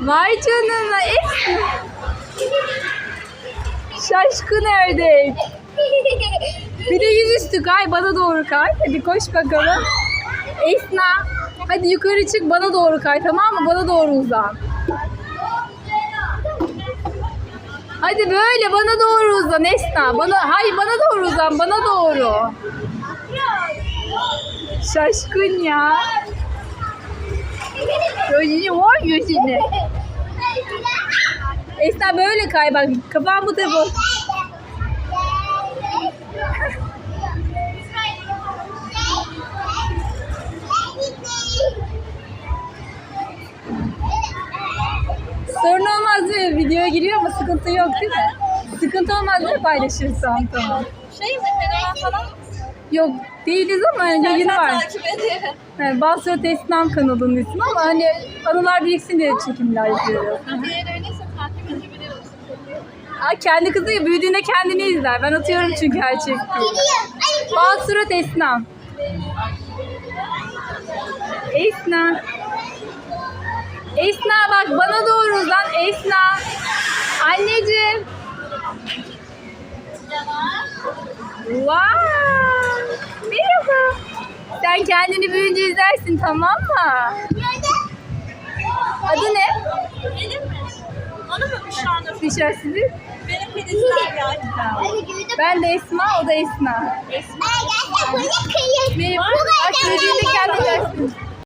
Vay canına Esna. Şaşkın ördek. Bir de yüzüstü kay bana doğru kay. Hadi koş bakalım. Esna. Hadi yukarı çık bana doğru kay tamam mı? Bana doğru uzan. Hadi böyle bana doğru uzan Esna. Bana hayır bana doğru uzan bana doğru. Şaşkın ya. Gözünü var gözünü. Esna böyle kay bak. Kafan bu tarafa. Sorun olmaz değil mi? Videoya giriyor ama sıkıntı yok değil mi? Sıkıntı olmaz değil mi paylaşırsam tamam. Şey mi? Fenomen falan? Yok değiliz ama hani yayını var. takip ediyorum. Yani Basra kanalının ismi ama hani anılar biriksin diye çekimler yapıyoruz. Edebiliyorsun. Aa, kendi kızı büyüdüğünde kendini izler. Ben atıyorum çünkü her çektiğimi. Basurat Esnam. Esna. Esna bak bana doğru uzan Esna. Anneciğim. Wow. Merhaba. Sen kendini büyüyünce izlersin tamam mı? Adı ne? Benim mi? Onu mu Büşra Nur? Büşra sizin? Benim Filizler ya. Ben de Esma, o da Esna. Esma. Merhaba. Bak büyüdüğünde kendi izlersin.